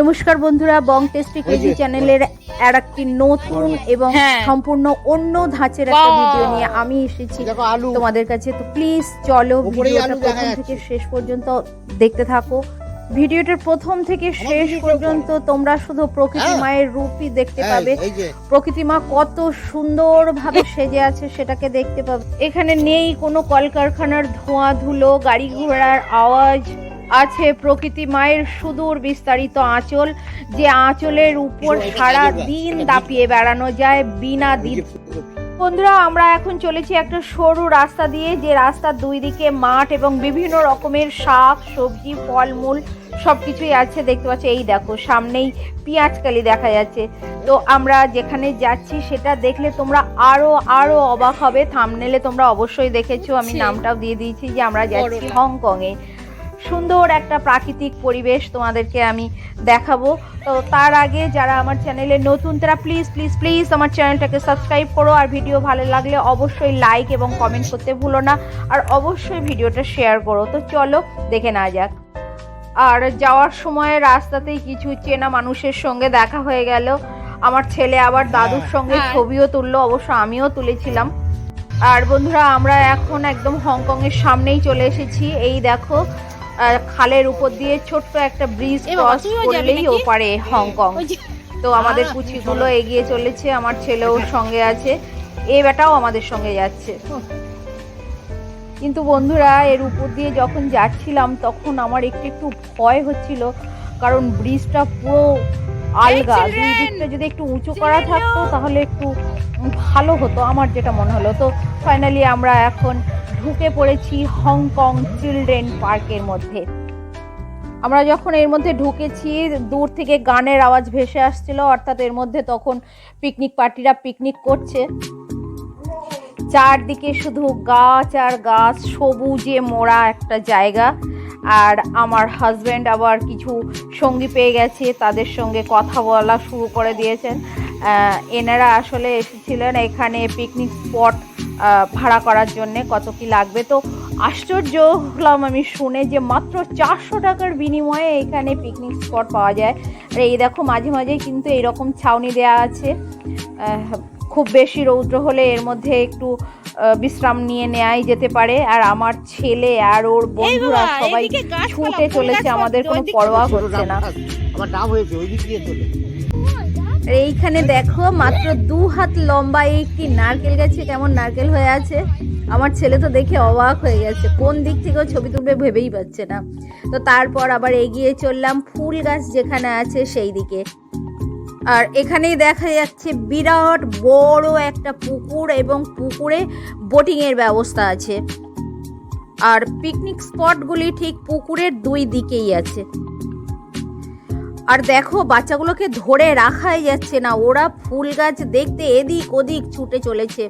নমস্কার বন্ধুরা বং tasty KG চ্যানেলের আর একটি নতুন এবং হ্যাঁ। সম্পূর্ণ অন্য ধাঁচের একটা ভিডিও নিয়ে আমি এসেছি তোমাদের কাছে। তো প্লিজ চলো ভিডিওটা প্রথম থেকে শেষ পর্যন্ত দেখতে থাকো। ভিডিওটার প্রথম থেকে শেষ পর্যন্ত তোমরা শুধু প্রকৃতি হ্যাঁ। মায়ের রূপই দেখতে পাবে। প্রকৃতি মা কত সুন্দরভাবে সেজে আছে সেটাকে দেখতে পাবে। এখানে নেই কোনো কলকারখানার ধোঁয়া ধুলো গাড়ি ঘোড়ার আওয়াজ আছে প্রকৃতি মায়ের সুদূর বিস্তারিত আঁচল যে আঁচলের উপর সারা দিন দাপিয়ে বেড়ানো যায় বিনা দিন বন্ধুরা আমরা এখন চলেছি একটা সরু রাস্তা দিয়ে যে রাস্তার দুই দিকে মাঠ এবং বিভিন্ন রকমের শাক সবজি ফলমূল সবকিছুই আছে। দেখতে পাচ্ছি এই দেখো সামনেই পেঁয়াজকালি দেখা যাচ্ছে। তো আমরা যেখানে যাচ্ছি সেটা দেখলে তোমরা আরও আরও অবাক হবে। থামনেলে তোমরা অবশ্যই দেখেছ। আমি নামটাও দিয়ে দিয়েছি যে আমরা যাচ্ছি হংকংয়ে। সুন্দর একটা প্রাকৃতিক পরিবেশ তোমাদেরকে আমি দেখাবো। তো তার আগে যারা আমার চ্যানেলে নতুন তারা প্লিজ প্লিজ প্লিজ আমার চ্যানেলটাকে সাবস্ক্রাইব করো আর ভিডিও ভালো লাগলে অবশ্যই লাইক এবং কমেন্ট করতে ভুলো না। আর অবশ্যই ভিডিওটা শেয়ার করো। তো চলো দেখে না যাক। আর যাওয়ার সময় রাস্তাতেই কিছু চেনা মানুষের সঙ্গে দেখা হয়ে গেল। আমার ছেলে আবার দাদুর সঙ্গে হ্যাঁ। ছবিও তুললো অবশ্য আমিও তুলেছিলাম। আর বন্ধুরা আমরা এখন একদম হংকং এর সামনেই চলে এসেছি। এই দেখো খালের উপর দিয়ে ছোট্ট একটা ব্রিজ ক্রস করলেই? ওপারে হংকং তো আমাদের হ্যাঁ, পুচিগুলো এগিয়ে চলেছে আমার ছেলেও সঙ্গে আছে। এ বেটাও আমাদের সঙ্গে যাচ্ছে। কিন্তু বন্ধুরা এর উপর দিয়ে যখন যাচ্ছিলাম তখন আমার একটু একটু ভয় হচ্ছিল কারণ ব্রিজটা পুরো আলগা। দুই দিকটা যদি একটু উঁচু করা থাকতো তাহলে একটু ভালো হতো আমার যেটা মনে হলো। তো ফাইনালি আমরা এখন ঢুকে পড়েছি হংকং চিলড্রেন পার্কের মধ্যে। আমরা যখন এর মধ্যে ঢুকেছি, দূর থেকে গানের আওয়াজ ভেসে আসছিল, অর্থাৎ এর মধ্যে তখন পিকনিক পার্টিরা পিকনিক করছে। চারদিকে শুধু গাছ আর গাছ, সবুজে মোড়া একটা জায়গা। আর আমার হাজব্যান্ড আবার কিছু সঙ্গী পেয়ে গেছে, তাদের সঙ্গে কথা বলা শুরু করে দিয়েছেন। এনারা আসলে এসেছিলেন এখানে পিকনিক স্পট ভাড়া করার জন্য কত কি লাগবে। তো আশ্চর্য হলাম আমি শুনে যে মাত্র চারশো টাকার বিনিময়ে এখানে পিকনিক স্পট পাওয়া যায়। আর এই দেখো মাঝে মাঝে কিন্তু এরকম ছাউনি দেওয়া আছে। খুব বেশি রৌদ্র হলে এর মধ্যে একটু বিশ্রাম নিয়ে নেওয়াই যেতে পারে। আর আমার ছেলে আর ওর বন্ধুরা সবাই ছুটে চলেছে আমাদের কোনো পরোয়া করছে না। আমার ডাব হয়েছে ওই দিক দিয়ে চলে। এইখানে দেখো মাত্র দু হাত লম্বা কি নারকেল গাছে কেমন নারকেল হয়ে আছে। আমার ছেলে তো দেখে অবাক হয়ে গেছে। কোন দিক থেকেও ছবি তুলবে ভেবেই পাচ্ছে না। তো তারপর আবার এগিয়ে চললাম ফুল গাছ যেখানে আছে সেই দিকে। আর এখানেই দেখা যাচ্ছে বিরাট বড় একটা পুকুর এবং পুকুরে বোটিংয়ের ব্যবস্থা আছে। আর পিকনিক স্পটগুলি ঠিক পুকুরের দুই দিকেই আছে। আর দেখো বাচ্চাগুলোকে ধরে রাখাই যাচ্ছে না। ওরা ফুল গাছ দেখতে এদিক ওদিক ছুটে চলেছে।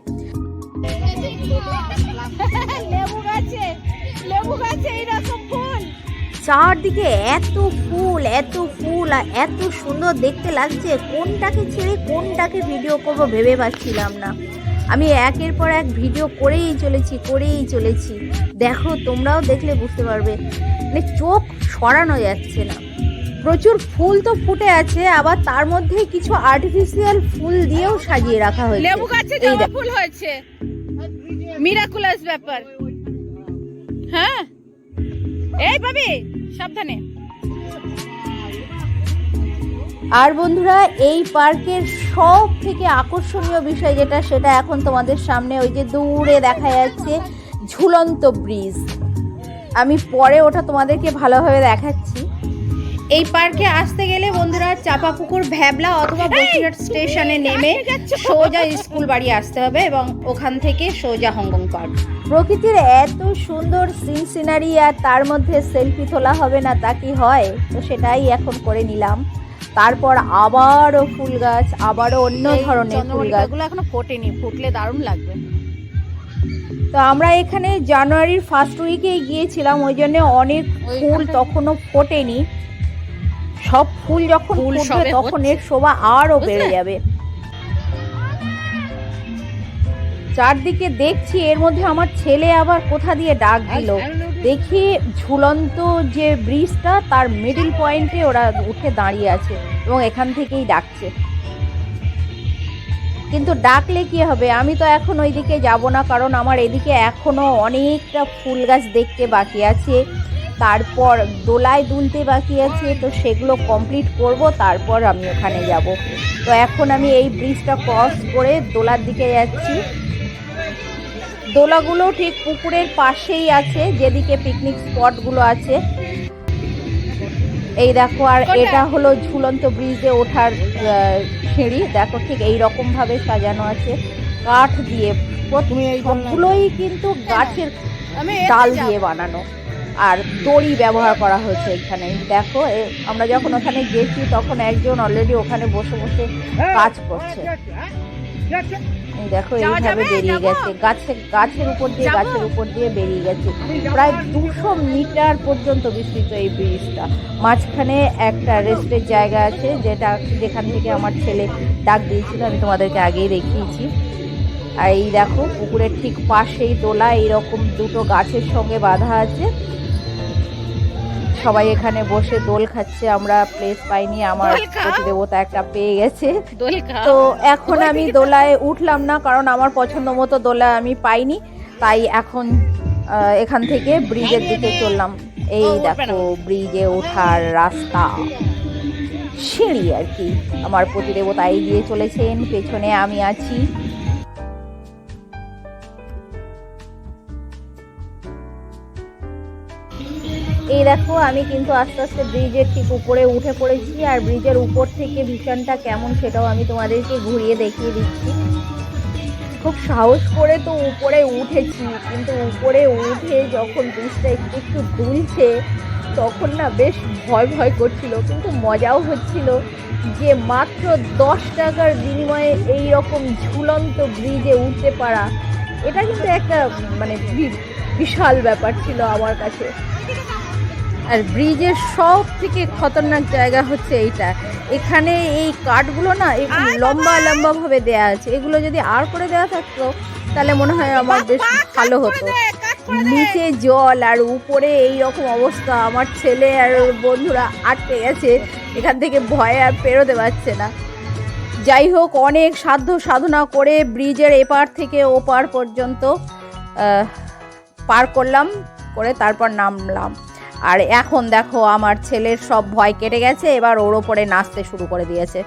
চারদিকে এত ফুল এত ফুল আর এত সুন্দর দেখতে লাগছে। কোনটাকে ছেড়ে কোনটাকে ভিডিও করব ভেবে পাচ্ছিলাম না। আমি একের পর এক ভিডিও করেই চলেছি করেই চলেছি। দেখো তোমরাও দেখলে বুঝতে পারবে। মানে চোখ সরানো যাচ্ছে না। প্রচুর ফুল তো ফুটে আছে আবার তার মধ্যে কিছু আর্টিফিশিয়াল ফুল দিয়েও সাজিয়ে রাখা হয়েছে। লেবু গাছে জবা। ফুল হয়েছে। মিরাকুলাস ব্যাপার। হ্যাঁ। এই ভাবি সাবধানে। আর বন্ধুরা এই পার্কের সব থেকে আকর্ষণীয় বিষয় যেটা সেটা এখন তোমাদের সামনে ওই যে দূরে দেখা যাচ্ছে ঝুলন্ত ব্রিজ। আমি পরে ওটা তোমাদেরকে ভালোভাবে দেখাচ্ছি। এই পার্কে আসতে গেলে বন্ধুরা চাপাপুকুর ভ্যাবলা অথবা বসিরহাট স্টেশনে নেমে সোজা স্কুল বাড়ি আসতে হবে এবং ওখান থেকে সোজা হংকং পার্ক। প্রকৃতির এত সুন্দর সিন সিনারি আর তার মধ্যে সেলফি তোলা হবে না তা কি হয়? তো সেটাই এখন করে নিলাম। তারপর আবারও ফুল গাছ আবারও অন্য ধরনের ফুল গাছ। গুলো এখনও ফোটেনি ফুটলে দারুণ লাগবে। তো আমরা এখানে জানুয়ারির ফার্স্ট উইকে গিয়েছিলাম ওই জন্য অনেক ফুল তখনও ফোটেনি। সব ফুল যখন ফুটবে তখন এর শোভা আরও বেড়ে যাবে। চারদিকে দেখছি এর মধ্যে আমার ছেলে আবার কোথা দিয়ে ডাক দিল। দেখি ঝুলন্ত যে ব্রিজটা তার মিডিল পয়েন্টে ওরা উঠে দাঁড়িয়ে আছে এবং এখান থেকেই ডাকছে। কিন্তু ডাকলে কি হবে? আমি তো এখন ওইদিকে যাব না কারণ আমার এদিকে এখনও অনেকটা ফুল গাছ দেখতে বাকি আছে। তারপর দোলায় দুলতে বাকি আছে তো সেগুলো কমপ্লিট করব তারপর আমি ওখানে যাব। তো এখন আমি এই ব্রিজটা ক্রস করে দোলার দিকে যাচ্ছি। দোলাগুলো ঠিক পুকুরের পাশেই আছে যেদিকে পিকনিক স্পটগুলো আছে। এই দেখো আর এটা হলো ঝুলন্ত ব্রিজে ওঠার সিঁড়ি। দেখো ঠিক এই রকম ভাবে সাজানো আছে। কাঠ দিয়ে সবগুলোই কিন্তু গাছের ডাল দিয়ে বানানো। আর দড়ি ব্যবহার করা হয়েছে এখানে। দেখো আমরা যখন ওখানে গেছি তখন একজন অলরেডি ওখানে বসে বসে কাজ করছে। এই দেখো এইভাবে বেরিয়ে গেছে গাছে। গাছের উপর দিয়ে গাছের উপর দিয়ে বেরিয়ে গেছে। প্রায় দুশো মিটার পর্যন্ত বিস্তৃত এই ব্রিজটা। মাঝখানে একটা রেস্টের জায়গা আছে যেটা যেখান থেকে আমার ছেলে ডাক দিয়েছিল আমি তোমাদেরকে আগেই দেখিয়েছি। আর এই দেখো পুকুরের ঠিক পাশেই দোলা এইরকম দুটো গাছের সঙ্গে বাঁধা আছে। সবাই এখানে বসে দোল খাচ্ছে আমরা প্লেস পাইনি আমার দেবতা একটা পেয়ে গেছে। তো এখন আমি দোলায় উঠলাম না কারণ আমার পছন্দ মতো দোলা আমি পাইনি তাই এখন এখান থেকে ব্রিজের দিকে চললাম। এই দেখো ব্রিজে ওঠার রাস্তা। সিঁড়ি আর কি। আমার প্রতিদেবতা এই দিয়ে চলেছেন পেছনে আমি আছি। এই দেখো, আমি কিন্তু আস্তে আস্তে ব্রিজের ঠিক উপরে উঠে পড়েছি আর ব্রিজের উপর থেকে ভীষণটা কেমন সেটাও আমি তোমাদেরকে ঘুরিয়ে দেখিয়ে দিচ্ছি। খুব সাহস করে তো উপরে উঠেছি, কিন্তু উপরে উঠে যখন ব্রিজটা একটু একটু দুলছে, তখন না বেশ ভয় ভয় করছিল, কিন্তু মজাও হচ্ছিল যে মাত্র দশ টাকার বিনিময়ে এই রকম ঝুলন্ত ব্রিজে উঠতে পারা। এটা কিন্তু একটা মানে বিশাল ব্যাপার ছিল আমার কাছে। আর ব্রিজের সব থেকে খতরনাক জায়গা হচ্ছে এইটা। এখানে এই কাঠগুলো না একটু লম্বা লম্বা ভাবে দেয়া আছে। এগুলো যদি আর করে দেওয়া থাকতো তাহলে মনে হয় আমার বেশ ভালো হতো। নিচে জল আর উপরে এই রকম অবস্থা। আমার ছেলে আর বন্ধুরা আটকে গেছে। এখান থেকে ভয়ে আর পেরোতে পারছে না। যাই হোক অনেক সাধ্য সাধনা করে ব্রিজের এপার থেকে ওপার পর্যন্ত পার করলাম করে তারপর নামলাম। আর এখন দেখো আমার ছেলের সব ভয় কেটে গেছে, এবার ওর ওপরে নাচতে শুরু করে দিয়েছে।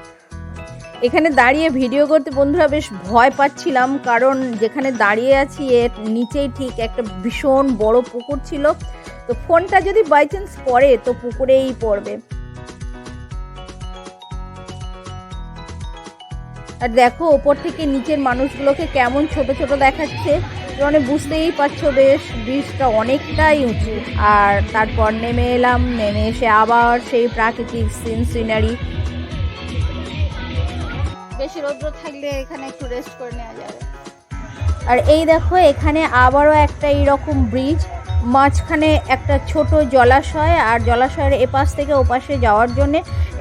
এখানে দাঁড়িয়ে ভিডিও করতে বন্ধুরা বেশ ভয় পাচ্ছিলাম, কারণ যেখানে দাঁড়িয়ে আছি এর নিচেই ঠিক একটা ভীষণ বড় পুকুর ছিল। তো ফোনটা যদি বাই চান্স পড়ে, তো পুকুরেই পড়বে। আর দেখো ওপর থেকে নিচের মানুষগুলোকে কেমন ছোট ছোট দেখাচ্ছে। মানে বুঝতেই পারছ বেশ ব্রিজটা অনেকটাই উঁচু। আর তারপর নেমে এলাম নেমে এসে আবার সেই প্রাকৃতিক সিন সিনারি বেশি রৌদ্র থাকলে এখানে একটু রেস্ট করে নেওয়া যাবে। আর এই দেখো এখানে আবারও একটা এইরকম ব্রিজ। মাঝখানে একটা ছোট জলাশয় আর জলাশয়ের এপাশ থেকে ওপাশে যাওয়ার জন্য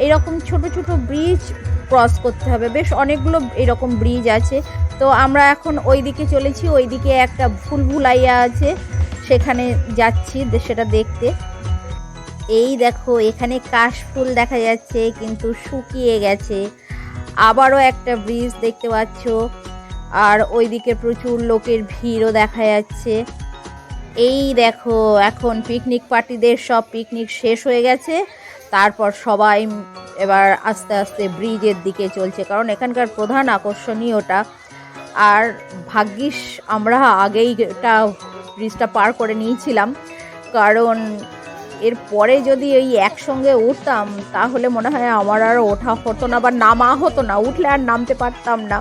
এইরকম ছোট ছোট ব্রিজ ক্রস করতে হবে। বেশ অনেকগুলো এরকম ব্রিজ আছে। তো আমরা এখন ওই দিকে চলেছি, ওইদিকে একটা ভুল ভুলাইয়া আছে। সেখানে যাচ্ছি সেটা দেখতে। এই দেখো, এখানে কাশফুল দেখা যাচ্ছে, কিন্তু শুকিয়ে গেছে। আবারও একটা ব্রিজ দেখতে পাচ্ছো। আর ওইদিকে প্রচুর লোকের ভিড়ও দেখা যাচ্ছে। এই দেখো, এখন পিকনিক পার্টিদের সব পিকনিক শেষ হয়ে গেছে। তারপর সবাই এবার আস্তে আস্তে ব্রিজের দিকে চলছে, কারণ এখানকার প্রধান আকর্ষণীয় ওটা আর ভাগ্যিস আমরা আগেই এটা ব্রিজটা পার করে নিয়েছিলাম, কারণ এর পরে যদি এই একসঙ্গে উঠতাম, তাহলে মনে হয় আমার আর ওঠা হতো না বা নামা হতো না, উঠলে আর নামতে পারতাম না।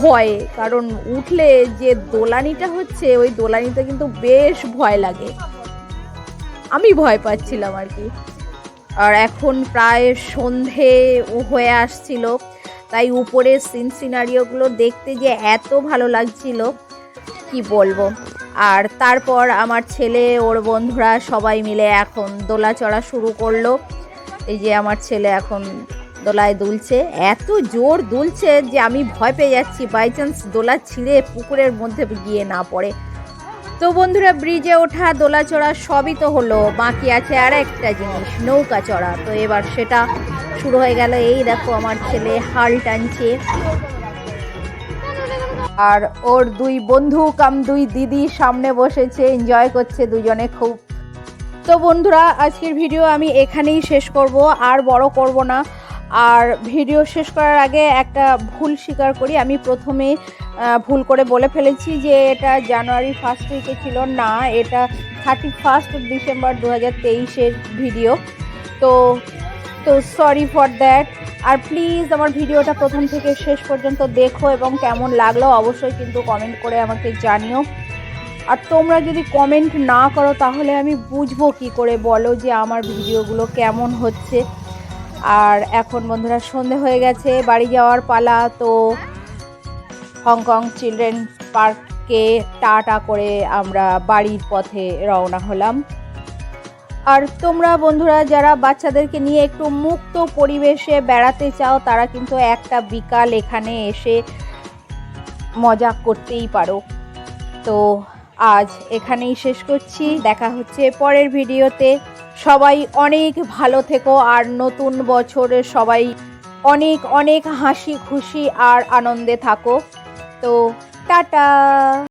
ভয়ে, কারণ উঠলে যে দোলানিটা হচ্ছে, ওই দোলানিতে কিন্তু বেশ ভয় লাগে। আমি ভয় পাচ্ছিলাম আর কি। আর এখন প্রায় সন্ধে হয়ে আসছিল, তাই উপরের সিন সিনারিওগুলো দেখতে যে এত ভালো লাগছিল, কি বলব? আর তারপর আমার ছেলে, ওর বন্ধুরা সবাই মিলে এখন দোলা চড়া শুরু করল। এই যে আমার ছেলে এখন দোলায় দুলছে। এত জোর দুলছে যে আমি ভয় পেয়ে যাচ্ছি। বাই চান্স দোলা ছিঁড়ে পুকুরের মধ্যে গিয়ে না পড়ে। তো বন্ধুরা, ব্রিজে ওঠা দোলাচড়া সবই তো হলো। বাকি আছে আর একটা জিনিস, নৌকা চড়া। তো এবার সেটা শুরু হয়ে গেল। এই দেখো, আমার ছেলে হাল টানছে। আর ওর দুই বন্ধু কাম দুই দিদি সামনে বসেছে এনজয় করছে দুজনে খুব। তো বন্ধুরা, আজকের ভিডিও আমি এখানেই শেষ করব। আর বড় করব না। আর ভিডিও শেষ করার আগে একটা ভুল স্বীকার করি, আমি প্রথমে ভুল করে বলে ফেলেছি যে এটা জানুয়ারি ফার্স্ট উইকে ছিল, না, এটা থার্টি ফার্স্ট ডিসেম্বর দু হাজার তেইশের ভিডিও তো তো সরি ফর দ্যাট আর প্লিজ আমার ভিডিওটা প্রথম থেকে শেষ পর্যন্ত দেখো এবং কেমন লাগল অবশ্যই কিন্তু কমেন্ট করে আমাকে জানিও। আর তোমরা যদি কমেন্ট না করো, তাহলে আমি বুঝব কি করে বলো যে আমার ভিডিওগুলো কেমন হচ্ছে। আর এখন বন্ধুরা সন্ধে হয়ে গেছে, বাড়ি যাওয়ার পালা, তো হংকং চিলড্রেন পার্কে টাটা করে আমরা বাড়ির পথে রওনা হলাম। আর তোমরা বন্ধুরা, যারা বাচ্চাদেরকে নিয়ে একটু মুক্ত পরিবেশে বেড়াতে চাও, তারা কিন্তু একটা বিকাল এখানে এসে মজা করতেই পারো। তো আজ এখানেই শেষ করছি, দেখা হচ্ছে পরের ভিডিওতে। সবাই অনেক ভালো থেকো আর নতুন বছরে সবাই অনেক অনেক হাসি খুশি আর আনন্দে থাকো। তো টাটা!